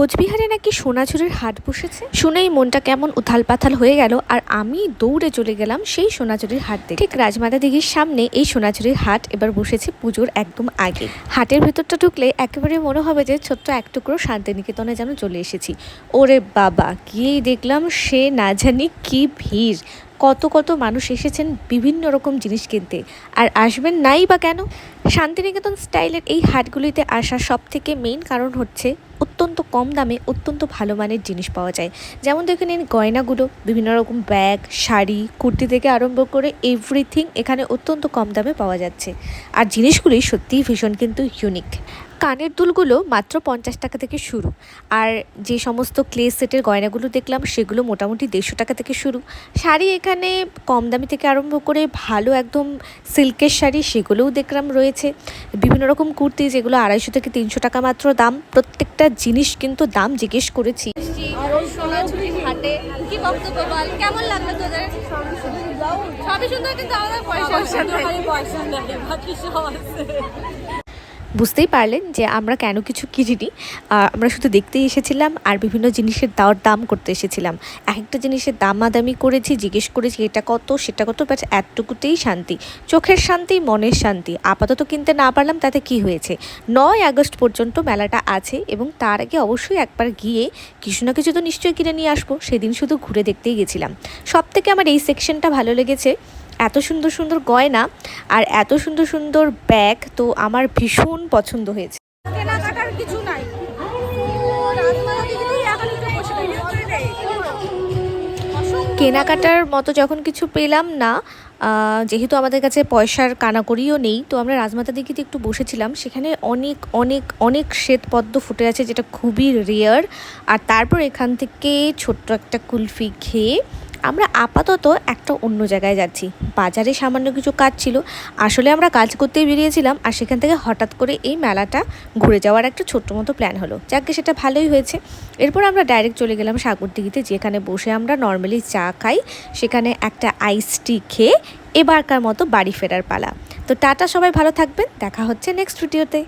কোচবিহারে নাকি সোনাঝুরির হাট বসেছে? শুনেই মনটা কেমন উথাল পাথাল হয়ে গেল, আর আমি দৌড়ে চলে গেলাম সেই সোনাঝুরির হাট দেখে। ঠিক রাজমাতা দিঘির সামনে এই সোনাঝুরির হাট এবার বসেছে পুজোর একদম আগে। হাটের ভেতরটা ঢুকলে একেবারে মনে হবে যে ছোট্ট এক টুকরো শান্তিনিকেতনে যেন চলে এসেছি। ওরে বাবা, গিয়েই দেখলাম সে না জানি কি ভিড়। কত কত মানুষ এসেছেন বিভিন্ন রকম জিনিস কিনতে। আর আসবেন নাই বা কেন? শান্তিনিকেতন স্টাইলের এই হাটগুলিতে আসার সব থেকে মেইন কারণ হচ্ছে অত্যন্ত কম দামে অত্যন্ত ভালো মানের জিনিস পাওয়া যায়। যেমন দেখে নিন গয়নাগুলো, বিভিন্ন রকম ব্যাগ, শাড়ি, কুর্তি থেকে আরম্ভ করে এভরিথিং এখানে অত্যন্ত কম দামে পাওয়া যাচ্ছে। আর জিনিসগুলি সত্যিই ভীষণ কিন্তু ইউনিক কানের দুলগুলো মাত্র পঞ্চাশ টাকা থেকে শুরু। আর যে সমস্ত ক্লে সেটের গয়নাগুলো দেখলাম সেগুলো মোটামুটি দেড়শো টাকা থেকে শুরু। শাড়ি এখানে কম দামি থেকে আরম্ভ করে ভালো একদম সিল্কের শাড়ি সেগুলোও দেখলাম রয়েছে। বিভিন্ন রকম কুর্তি যেগুলো আড়াইশো থেকে তিনশো টাকা মাত্র দাম। প্রত্যেকটা জিনিস কিন্তু দাম জিজ্ঞেস করেছি। সোনাঝুরি কি বক্তব্য বল? কেমন লাগল তোদের? সবই সুন্দর কিন্তু আমাদের পয়সা পয়সা নেই। বাকি সব আছে। বুঝতেই পারলেন যে আমরা কেন কিছু কিনিনি। আমরা শুধু দেখতেই এসেছিলাম আর বিভিন্ন জিনিসের দর দাম করতে এসেছিলাম। এক একটা জিনিসের দামাদামি করেছি, জিজ্ঞেস করেছি, এটা কত? সেটা কত? বাট এতটুকুতেই শান্তি। চোখের শান্তি, মনের শান্তি। আপাতত কিনতে না পারলাম, তাতে কি হয়েছে? নয় আগস্ট পর্যন্ত মেলাটা আছে এবং তার আগে অবশ্যই একবার গিয়ে কিছু না কিছু তো নিশ্চয়ই কিনে নিয়ে আসব। সেদিন শুধু ঘুরে দেখতেই গেছিলাম। সব থেকে আমার এই সেকশনটা ভালো লেগেছে। এত সুন্দর সুন্দর গয়না আর এত সুন্দর সুন্দর ব্যাগ তো আমার ভীষণ পছন্দ হয়েছে। কেনাকাটার কিছু নাই। কেনাকাটার মতো যখন কিছু পেলাম না যেহেতু আমাদের কাছে পয়সার কানাকড়িও নেই তো আমরা রাজমাতা দিঘিতে একটু বসেছিলাম। সেখানে অনেক অনেক অনেক শ্বেত পদ্ম ফুটে আছে যেটা খুবই রেয়ার আর তারপর এখান থেকে ছোট্ট একটা কুলফি খেয়ে আমরা আপাতত একটা অন্য জায়গায় যাচ্ছি। বাজারে সামান্য কিছু কাজ ছিল। আসলে আমরা কাজ করতেই বেরিয়েছিলাম আর সেখান থেকে হঠাৎ করে এই মেলাটা ঘুরে যাওয়ার একটা ছোট্ট মতো প্ল্যান হলো। যাকে সেটা ভালোই হয়েছে। এরপর আমরা ডাইরেক্ট চলে গেলাম সাগরদিঘিতে, যেখানে বসে আমরা নর্মালি চা খাই। সেখানে একটা আইস টি খেয়ে এবারকার মতো বাড়ি ফেরার পালা। তো টাটা, সবাই ভালো থাকবেন। দেখা হচ্ছে নেক্সট ভিডিওতে